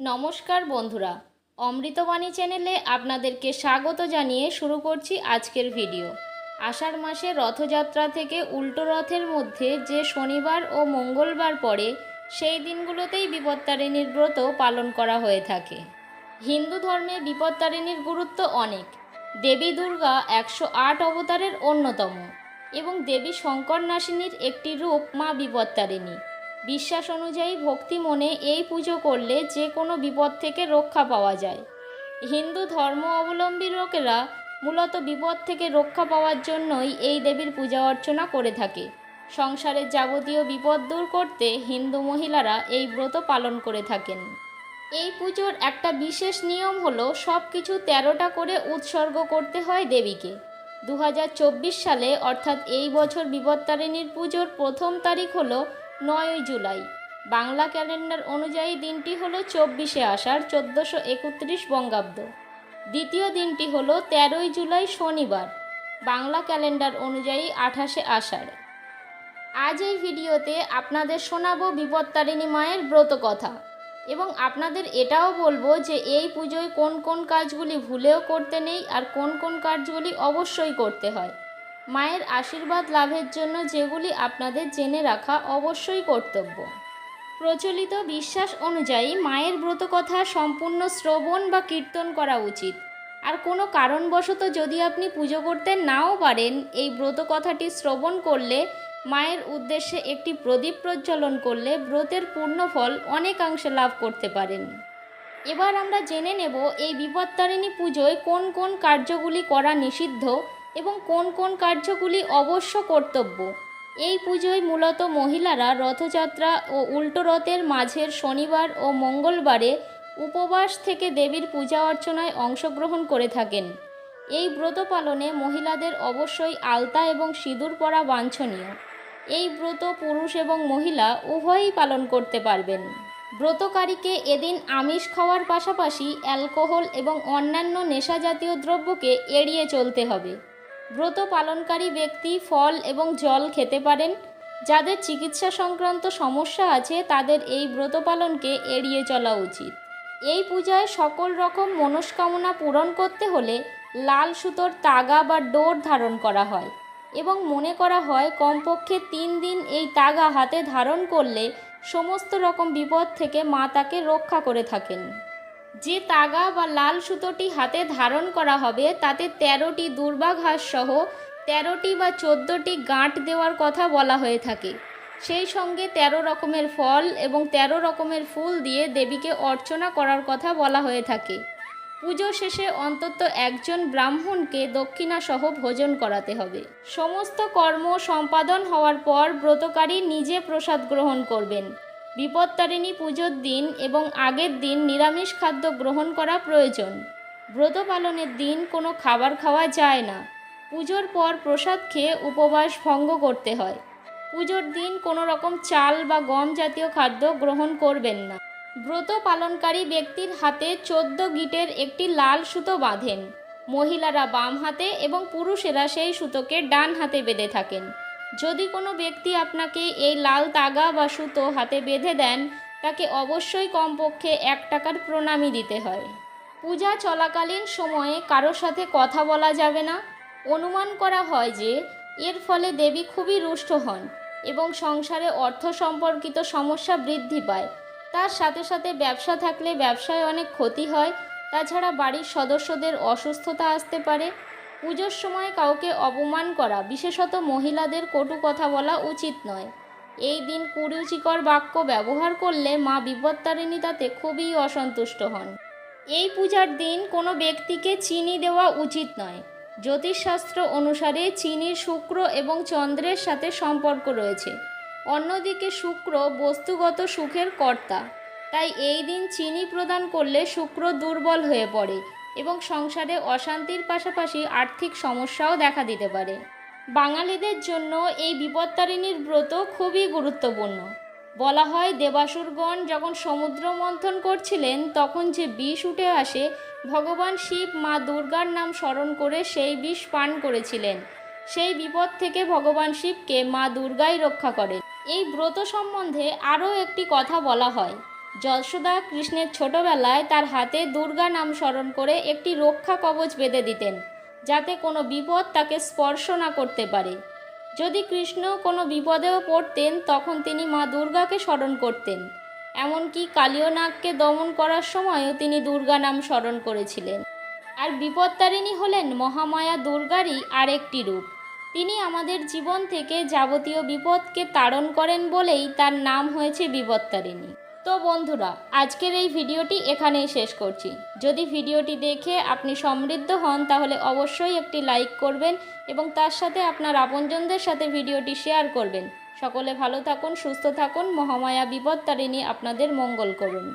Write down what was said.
নমস্কার বন্ধুরা, অমৃতবাণী চ্যানেলে আপনাদেরকে স্বাগত জানিয়ে শুরু করছি আজকের ভিডিও। আষাঢ় মাসে রথযাত্রা থেকে উল্টো রথের মধ্যে যে শনিবার ও মঙ্গলবার পড়ে, সেই দিনগুলোতেই বিপত্তারিণীর ব্রত পালন করা হয়ে থাকে। হিন্দু ধর্মে বিপত্তারিণীর গুরুত্ব অনেক। দেবী দুর্গা একশো আট অবতারের অন্যতম এবং দেবী শঙ্কর নাসিনীর একটি রূপ মা বিপত্তারিণী। বিশ্বাস অনুযায়ী ভক্তি মনে এই পুজো করলে যে কোনো বিপদ থেকে রক্ষা পাওয়া যায়। হিন্দু ধর্ম অবলম্বী লোকেরা মূলত বিপদ থেকে রক্ষা পাওয়ার জন্যই এই দেবীর পূজা অর্চনা করে থাকে। সংসারের যাবতীয় বিপদ দূর করতে হিন্দু মহিলারা এই ব্রত পালন করে থাকেন। এই পুজোর একটা বিশেষ নিয়ম হলো সব কিছু তেরোটা করে উৎসর্গ করতে হয় দেবীকে। দু হাজার চব্বিশ সালে অর্থাৎ এই বছর বিপত্তারিণীর পুজোর প্রথম তারিখ হলো নয়ই জুলাই। বাংলা ক্যালেন্ডার অনুযায়ী দিনটি হল চব্বিশে আষাঢ় চোদ্দোশো একত্রিশ বঙ্গাব্দ। দ্বিতীয় দিনটি হল তেরোই জুলাই শনিবার। বাংলা ক্যালেন্ডার অনুযায়ী আঠাশে আষাঢ়। আজ এই ভিডিওতে আপনাদের শোনাবো বিপত্তারিণী মায়ের ব্রত কথা এবং আপনাদের এটাও বলব যে এই পুজোয় কোন কোন কাজগুলি ভুলেও করতে নেই আর কোন কোন কাজগুলি অবশ্যই করতে হয়। মায়ের আশীর্বাদ লাভের জন্য যেগুলি আপনাদের জেনে রাখা অবশ্যই কর্তব্য। প্রচলিত বিশ্বাস অনুযায়ী মায়ের ব্রত কথা সম্পূর্ণ শ্রবণ বা কীর্তন করা উচিত। আর কোনো কারণবশত যদি আপনি পুজো করতে নাও পারেন, এই ব্রত কথাটি শ্রবণ করলে মায়ের উদ্দেশ্যে একটি প্রদীপ প্রজ্বলন করলে ব্রতের পূর্ণ ফল অনেকাংশে লাভ করতে পারেন। এবার আমরা জেনে নেব এই বিপত্তারিণী পুজোয় কোন কোন কার্যগুলি করা নিষিদ্ধ এবং কোন কোন কার্যগুলি অবশ্য কর্তব্য। এই পুজোয় মূলত মহিলারা রথযাত্রা ও উল্টো রথের মাঝের শনিবার ও মঙ্গলবারে উপবাস থেকে দেবীর পূজা অর্চনায় অংশগ্রহণ করে থাকেন। এই ব্রত পালনে মহিলাদের অবশ্যই আলতা এবং সিঁদুর পরা বাঞ্ছনীয়। এই ব্রত পুরুষ এবং মহিলা উভয়ই পালন করতে পারবেন। ব্রতকারীকে এদিন আমিষ খাওয়ার পাশাপাশি অ্যালকোহল এবং অন্যান্য নেশা জাতীয় দ্রব্যকে এড়িয়ে চলতে হবে। ব্রত পালনকারী ব্যক্তি ফল এবং জল খেতে পারেন। যাদের চিকিৎসা সংক্রান্ত সমস্যা আছে, তাদের এই ব্রত পালনকে এড়িয়ে চলা উচিত। এই পূজায় সকল রকম মনস্কামনা পূরণ করতে হলে লাল সুতোর তাগা বা ডোর ধারণ করা হয় এবং মনে করা হয়, কমপক্ষে তিন দিন এই তাগা হাতে ধারণ করলে সমস্ত রকম বিপদ থেকে মা তাকে রক্ষা করে থাকেন। যে তাগা বা লাল সুতোটি হাতে ধারণ করা হবে, তাতে তেরোটি দুর্বাঘাস সহ তেরোটি বা চোদ্দোটি গাঁট দেওয়ার কথা বলা হয়ে থাকে। সেই সঙ্গে তেরো রকমের ফল এবং তেরো রকমের ফুল দিয়ে দেবীকে অর্চনা করার কথা বলা হয়ে থাকে। পুজো শেষে অন্তত একজন ব্রাহ্মণকে দক্ষিণাসহ ভোজন করাতে হবে। সমস্ত কর্ম সম্পাদন হওয়ার পর ব্রতকারী নিজে প্রসাদ গ্রহণ করবেন। বিপত্তারিণী পুজোর দিন এবং আগের দিন নিরামিষ খাদ্য গ্রহণ করা প্রয়োজন। ব্রত পালনের দিন কোনো খাবার খাওয়া যায় না। পুজোর পর প্রসাদ খেয়ে উপবাস ভঙ্গ করতে হয়। পুজোর দিন কোনো রকম চাল বা গম জাতীয় খাদ্য গ্রহণ করবেন না। ব্রত পালনকারী ব্যক্তির হাতে চোদ্দ গিটের একটি লাল সুতো বাঁধেন। মহিলারা বাম হাতে এবং পুরুষেরা সেই সুতোকে ডান হাতে বেঁধে থাকেন। যদি কোনো ব্যক্তি আপনাকে এই লাল তাগা বা সুতো হাতে বেঁধে দেন, তাকে অবশ্যই কমপক্ষে এক টাকার প্রণামী দিতে হয়। পূজা চলাকালীন সময়ে কারোর সাথে কথা বলা যাবে না। অনুমান করা হয় যে, এর ফলে দেবী খুবই রুষ্ট হন এবং সংসারে অর্থ সম্পর্কিত সমস্যা বৃদ্ধি পায়। তার সাথে সাথে ব্যবসা থাকলে ব্যবসায় অনেক ক্ষতি হয়। তাছাড়া বাড়ির সদস্যদের অসুস্থতা আসতে পারে। পুজোর সময় কাউকে অপমান করা, বিশেষত মহিলাদের কটু কথা বলা উচিত নয়। এই দিন কুরুচিকর বাক্য ব্যবহার করলে মা বিপত্তারিণী তাতে খুবই অসন্তুষ্ট হন। এই পূজার দিন কোনো ব্যক্তিকে চিনি দেওয়া উচিত নয়। জ্যোতিষশাস্ত্র অনুসারে চিনির শুক্র এবং চন্দ্রের সাথে সম্পর্ক রয়েছে। অন্যদিকে শুক্র বস্তুগত সুখের কর্তা। তাই এই দিন চিনি প্রদান করলে শুক্র দুর্বল হয়ে পড়ে। এবং সংসারে অশান্তির পাশাপাশি আর্থিক সমস্যাও দেখা দিতে পারে। বাঙালিদের জন্য এই বিপত্তারিণীর ব্রত খুবই গুরুত্বপূর্ণ। বলা হয়, দেবাসুরগণ যখন সমুদ্র মন্থন করছিলেন, তখন যে বিষ উঠে আসে, ভগবান শিব মা দুর্গার নাম স্মরণ করে সেই বিষ পান করেছিলেন। সেই বিপদ থেকে ভগবান শিবকে মা দুর্গাই রক্ষা করেন। এই ব্রত সম্বন্ধে আরও একটি কথা বলা হয়। যশোদা কৃষ্ণের ছোটবেলায় তার হাতে দুর্গা নাম স্মরণ করে একটি রক্ষা কবচ বেঁধে দিতেন, যাতে কোনো বিপদ তাকে স্পর্শ না করতে পারে। যদি কৃষ্ণ কোনো বিপদেও পড়তেন, তখন তিনি মা দুর্গাকে স্মরণ করতেন। এমনকি কালীয় নাগকে দমন করার সময়ও তিনি দুর্গা নাম স্মরণ করেছিলেন। আর বিপত্তারিণী হলেন মহামায়া দুর্গারই আরেকটি রূপ। তিনি আমাদের জীবন থেকে যাবতীয় বিপদকে তাড়ন করেন বলেই তার নাম হয়েছে বিপত্তারিণী তো বন্ধুরা, আজকের এই ভিডিওটি এখানেই শেষ করছি। যদি ভিডিওটি দেখে আপনি সমৃদ্ধ হন, তাহলে অবশ্যই একটি লাইক করবেন এবং তার সাথে আপনার আপনজনদের সাথে ভিডিওটি শেয়ার করবেন। সকলে ভালো থাকুন, সুস্থ থাকুন, মহামায়া বিপদ তারিণী আপনাদের মঙ্গল করুন।